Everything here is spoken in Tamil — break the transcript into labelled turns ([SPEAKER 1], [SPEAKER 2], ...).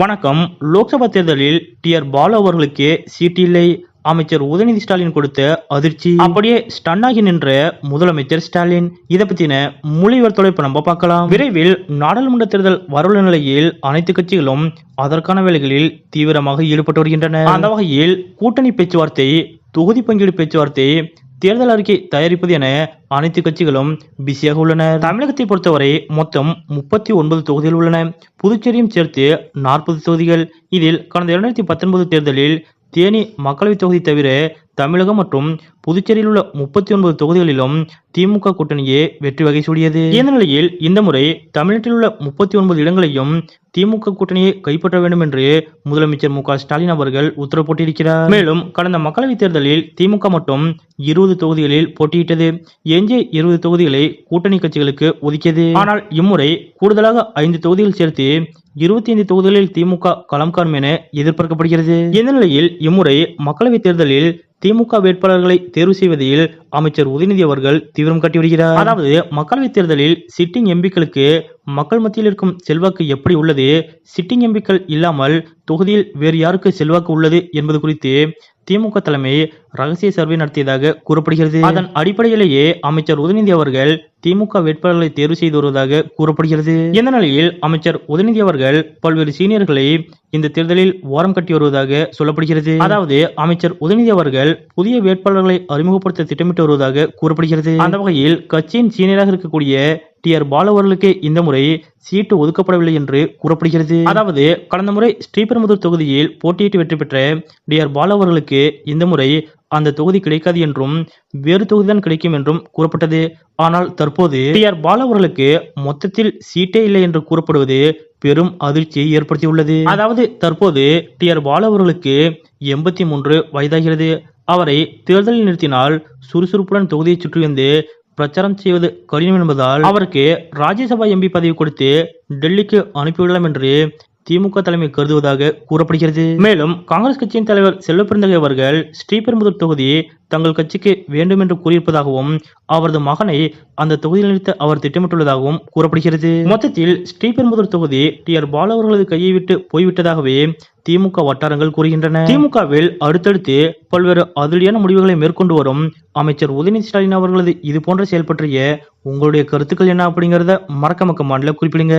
[SPEAKER 1] வணக்கம். லோக்சபா தேர்தலில் டி ஆர் பாலு அவர்களுக்கு சீட்டு இல்லை. அமைச்சர் உதயநிதி ஸ்டாலின் கொடுத்த அதிர்ச்சி. அப்படியே ஸ்டன் ஆகி நின்ற முதலமைச்சர் ஸ்டாலின். இதை பத்தின மொழிவர் தொலைப்பு நம்ம பார்க்கலாம். விரைவில் நாடாளுமன்ற தேர்தல் வரவுள்ள நிலையில் அனைத்து கட்சிகளும் அதற்கான வேலைகளில் தீவிரமாக ஈடுபட்டு வருகின்றன அந்த வகையில் கூட்டணி பேச்சுவார்த்தை தொகுதி பங்கீடு பேச்சுவார்த்தை தேர்தல் அறிக்கை தயாரிப்பது என அனைத்து கட்சிகளும் பிஸியாக உள்ளன தமிழகத்தை பொறுத்தவரை மொத்தம் முப்பத்தி ஒன்பது தொகுதிகள் உள்ளன. புதுச்சேரியும் சேர்த்து நாற்பது தொகுதிகள். இதில் கடந்த இரண்டாயிரத்தி பத்தொன்பது தேர்தலில் தேனி மக்களவைத் தொகுதி தவிர தமிழகம் மற்றும் புதுச்சேரியில் உள்ள முப்பத்தி ஒன்பது தொகுதிகளிலும் திமுக கூட்டணியே வெற்றி வகை சூடியது. இந்த நிலையில் இந்த முறை தமிழ்நாட்டில் உள்ள முப்பத்தி ஒன்பது இடங்களையும் திமுக கூட்டணியை கைப்பற்ற வேண்டும் என்று முதலமைச்சர் மு ஸ்டாலின் அவர்கள் உத்தரவு போட்டிருக்கிறார். மேலும் கடந்த மக்களவைத் தேர்தலில் திமுக மட்டும் இருபது தொகுதிகளில் போட்டியிட்டது. எஞ்சிய இருபது தொகுதிகளை கூட்டணி கட்சிகளுக்கு ஒதுக்கியது. ஆனால் இம்முறை கூடுதலாக ஐந்து தொகுதிகள் சேர்த்து இருபத்தி ஐந்து தொகுதிகளில் திமுக களம் காணும் என எதிர்பார்க்கப்படுகிறது. இந்த நிலையில் இம்முறை மக்களவைத் தேர்தலில் திமுக வேட்பாளர்களை தேர்வு செய்வதில் அமைச்சர் உதயநிதி அவர்கள் தீவிரம் காட்டி வருகிறார் அதாவது மக்களவைத் தேர்தலில் சிட்டிங் எம்பிக்களுக்கு மக்கள் மத்தியில் இருக்கும் செல்வாக்கு எப்படி உள்ளது? சிட்டிங் எம்பிக்கள் இல்லாமல் தொகுதியில் வேறு யாருக்கு செல்வாக்கு உள்ளது என்பது குறித்து திமுக தலைமை ரகசிய சர்வே நடத்தியதாக கூறப்படுகிறது. அதன் அடிப்படையிலேயே அமைச்சர் உதயநிதி அவர்கள் திமுக வேட்பாளர்களை தேர்வு செய்து வருவதாக கூறப்படுகிறது. இந்த நிலையில் அமைச்சர் உதயநிதி அவர்கள் பல்வேறு சீனியர்களை இந்த தேர்தலில் ஓரம் கட்டி வருவதாக சொல்லப்படுகிறது. அதாவது அமைச்சர் உதயநிதி அவர்கள் புதிய வேட்பாளர்களை அறிமுகப்படுத்த திட்டமிட்டு வருவதாக கூறப்படுகிறது. அந்த வகையில் கட்சியின் சீனியராக இருக்கக்கூடிய டி ஆர் பாலு அவர்களுக்கு இந்த முறை சீட்டு ஒதுக்கப்படவில்லை என்று கூறப்படுகிறது. அதாவது கடந்த முறை ஸ்ரீபெரும்புதூர் தொகுதியில் போட்டியிட்டு வெற்றி பெற்ற டி ஆர் பாலு அவர்களுக்கு இந்த முறை அந்த தொகுதி கிடைக்காது என்றும் வேறு தொகுதிதான் கிடைக்கும் என்றும் கூறப்பட்டது. ஆனால் தற்போது டி ஆர். பாலு அவர்களுக்கு மொத்தத்தில் சீட்டே இல்லை என்று கூறப்படுவது பெரும் அதிர்ச்சியை ஏற்படுத்தியுள்ளது. அதாவது தற்போது டி. ஆர். பாலு அவர்களுக்கு எண்பத்தி மூன்று வயதாகிறது. அவரை தேர்தலில் நிறுத்தினால் சுறுசுறுப்புடன் தொகுதியை சுற்றி வந்து பிரச்சாரம் செய்வது கடினம் என்பதால் அவருக்கு ராஜ்யசபா எம்பி பதவி கொடுத்து டெல்லிக்கு அனுப்பிவிடலாம் என்று திமுக தலைமை கருதுவதாக கூறப்படுகிறது. மேலும் காங்கிரஸ் கட்சியின் தலைவர் செல்வப்பிரந்தகை அவர்கள் ஸ்ரீபெரும்புதூர் தொகுதி தங்கள் கட்சிக்கு வேண்டும் என்று கூறியிருப்பதாகவும் அவரது மகனை அந்த தொகுதியில் நிறுத்த அவர் திட்டமிட்டுள்ளதாகவும் கூறப்படுகிறது. மொத்தத்தில் ஸ்ரீபெரும்புதூர் தொகுதி டி ஆர் பாலு அவர்களது கையை விட்டு போய்விட்டதாகவே திமுக வட்டாரங்கள் கூறுகின்றன. திமுகவில் அடுத்தடுத்து பல்வேறு அதிரடியான முடிவுகளை மேற்கொண்டு வரும் அமைச்சர் உதயநிதி ஸ்டாலின் அவர்களது இது போன்ற செயல் பற்றிய உங்களுடைய கருத்துக்கள் என்ன அப்படிங்கறத மறக்க மக்க மாநில குறிப்பிடுங்க.